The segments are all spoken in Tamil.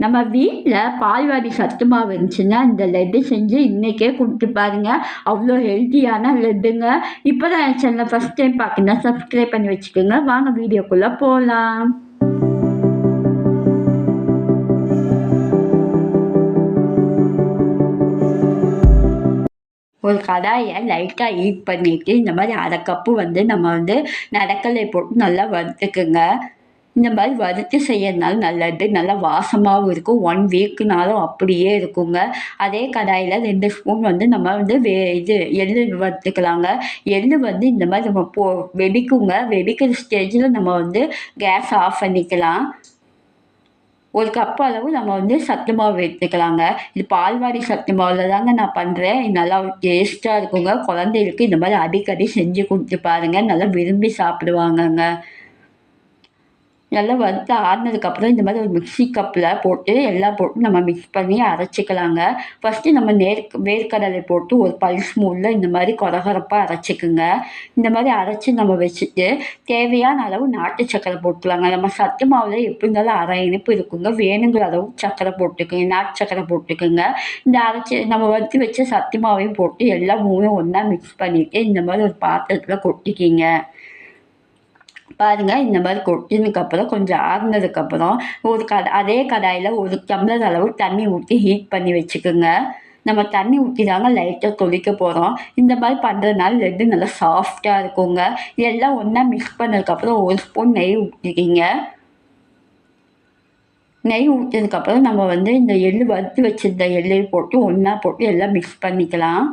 நம்ம வீட்டில் பால்வாடி சத்து மாவு இருந்துச்சுன்னா இந்த லட்டு செஞ்சு இன்றைக்கே கொடுத்து பாருங்க. அவ்வளோ ஹெல்த்தியான லட்டுங்க. இப்போ தான் என் சேனலை ஃபஸ்ட் டைம் பார்க்கணுன்னா சப்ஸ்கிரைப் பண்ணி வச்சுக்கோங்க. வாங்க வீடியோக்குள்ளே போகலாம் ஒரு கடாயை லைட்டாக ஹீட் பண்ணிவிட்டு இந்த மாதிரி அரை கப்பு வந்து நம்ம வந்து நடக்கலை போட்டு நல்லா வறுத்துக்குங்க இந்த மாதிரி வறுத்து செய்யறதுனால நல்லது. நல்லா வாசமாகவும் இருக்கும். ஒன் வீக்குனாலும் அப்படியே இருக்குங்க. அதே கடாயில் ரெண்டு ஸ்பூன் வந்து நம்ம வந்து வே இது எள்ளு வறுத்துக்கலாங்க. எள்ளு வந்து இந்த மாதிரி நம்ம போ வெடிக்குங்க. வெடிக்கிற ஸ்டேஜில் நம்ம வந்து கேஸ் ஆஃப் பண்ணிக்கலாம். ஒரு கப் அளவு நம்ம வந்து சத்து மாவு எடுத்துக்கலாங்க. இது பால்வாடி சத்து மாவில் தாங்க நான் பண்ணுறேன் நல்லா டேஸ்ட்டாக இருக்குங்க. குழந்தைகளுக்கு இந்த மாதிரி அடிக்கடி செஞ்சு கொடுத்து பாருங்கள் நல்லா விரும்பி சாப்பிடுவாங்கங்க. நல்லா வறுத்து ஆறினதுக்கப்புறம் இந்த மாதிரி ஒரு மிக்ஸி கப்பில் போட்டு எல்லாம் போட்டு நம்ம மிக்ஸ் பண்ணி அரைச்சிக்கலாங்க. ஃபஸ்ட்டு நம்ம நேர் வேர்க்கடலை போட்டு ஒரு பல் மூலில் இந்த மாதிரி கொரகரப்பாக அரைச்சிக்குங்க. இந்த மாதிரி அரைச்சி நம்ம வச்சுட்டு தேவையான அளவு நாட்டு சக்கரை போட்டுக்கலாங்க. நம்ம சத்து மாவில் எப்படி இருந்தாலும் அரை இனிப்பு இருக்குங்க. வேணுங்கிற அளவு சக்கரை போட்டுக்குங்க. நாட்டு சக்கரை போட்டுக்குங்க. இந்த அரைச்சி நம்ம வறுத்து வச்ச சத்து மாவையும் போட்டு எல்லாம் மூவையும் ஒன்றா மிக்ஸ் பண்ணிவிட்டு இந்த மாதிரி ஒரு பாத்திரத்தில் கொட்டிக்கிங்க. பாருங்கள் இந்த மாதிரி கொட்டினதுக்கப்புறம் கொஞ்சம் ஆறுனதுக்கப்புறம் ஒரு கட அதே கடாயில் ஒரு டம்ளர் அளவு தண்ணி ஊற்றி ஹீட் பண்ணி வச்சுக்கோங்க. நம்ம தண்ணி ஊற்றி தாங்க லைட்டாக கொதிக்க போகிறோம் இந்த மாதிரி பண்ணுறதுனால லெட்டு நல்லா சாஃப்டாக இருக்குங்க. எல்லாம் ஒன்றா மிக்ஸ் பண்ணதுக்கப்புறம் ஒரு ஸ்பூன் நெய் ஊற்றிக்கிங்க நெய் ஊற்றினதுக்கப்புறம் நம்ம வந்து இந்த எள்ளு வறுத்து வச்சுருந்த எள்ளையை போட்டு ஒன்றா போட்டு எல்லாம் மிக்ஸ் பண்ணிக்கலாம்.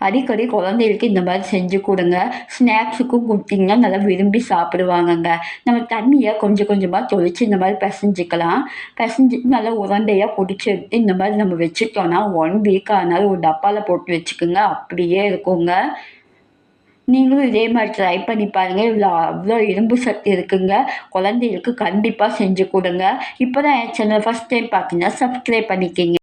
அடிக்கடி குழந்தைகளுக்கு இந்த மாதிரி செஞ்சு கொடுங்க. ஸ்நாக்ஸுக்கும் கொடுத்தீங்கன்னா நல்லா விரும்பி சாப்பிடுவாங்கங்க. நம்ம தண்ணியை கொஞ்சம் கொஞ்சமாக தொளிச்சு இந்த மாதிரி பிசைஞ்சிக்கலாம். பிசைஞ்சு நல்லா உரண்டையாக பிடிச்சி எடுத்து இந்த மாதிரி நம்ம வச்சுட்டோன்னா ஒன் வீக் ஆனாலும் ஒரு டப்பாவில் போட்டு வச்சுக்கோங்க. அப்படியே இருக்குங்க. நீங்களும் இதே மாதிரி ட்ரை பண்ணி பாருங்கள் இவ்வளோ அவ்வளோ இரும்பு சக்தி இருக்குங்க. குழந்தைகளுக்கு கண்டிப்பாக செஞ்சு கொடுங்க. இப்போ தான் என் சேனல் ஃபஸ்ட் டைம் பார்த்தீங்கன்னா சப்ஸ்கிரைப் பண்ணிக்கிங்க.